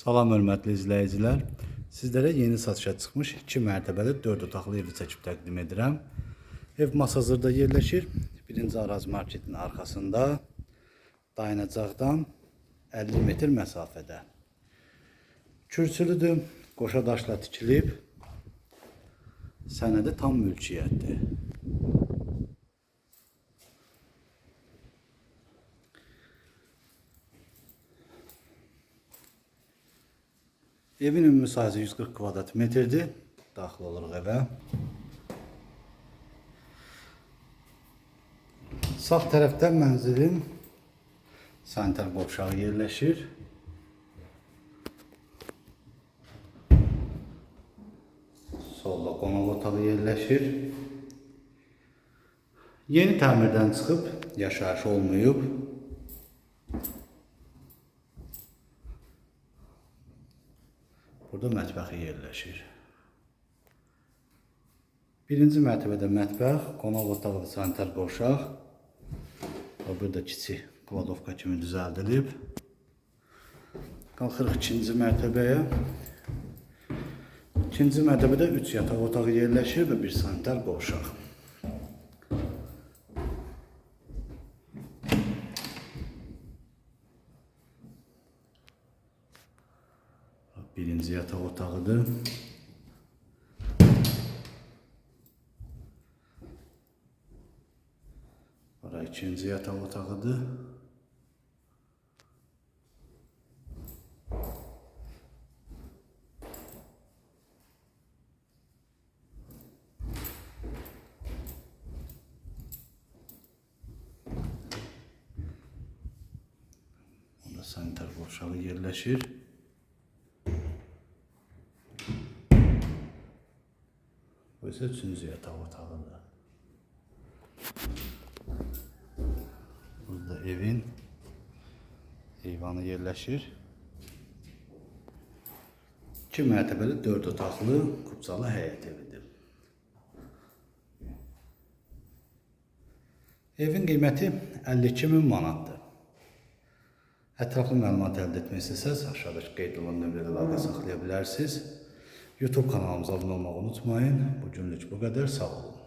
Salam hörmətli izləyicilər. Sizlərə yeni satışa çıxmış 2 mərtəbəli 4 otaqlı evi çəkib təqdim edirəm. Ev Masazırda yerləşir. 1-ci Araz marketin arxasında dayanacaqdan 50 metr məsafədə. Kürsülüdür, qoşa daşla tikilib. Sənədi tam mülkiyyətdir. Evin ümumi sayısı 140 kvadrat metrdir. Daxil oluruq evə. Sağ tərəfdə mənzilin sanitar qovşağı yerləşir. Solda qonaq otağı yerləşir. Yeni təmirdən çıxıb, yaşayış olmayıb. Burada mətbəxi yerləşir. Birinci mərtəbədə mətbəx, qonaq otağı, sanitar qovşaq. Və burada kiçik kladovka kimi düzəldilib. Qalxırıq ikinci mərtəbəyə. İkinci mərtəbədə 3 yataq otağı yerləşir və bir sanitar qovşaq. Birinci yataq otağıdır. Bura ikinci yataq otağıdır. Burada sanitar qovşağı yerləşir. Bu isə üçüncü yataq otağıdır. Burada evin eyvanı yerləşir. 2 mərtəbəli 4 otaqlı kubcalı həyət evidir. Evin qiyməti 52 min manatdır. Ətraflı məlumat əldə etmək istəsəz, aşağıdakı qeyd olunan nömrədə əlaqə saxlaya bilərsiniz. YouTube kanalımıza abunə olmağı unutmayın. Bugünlük bu qədər. Sağ olun.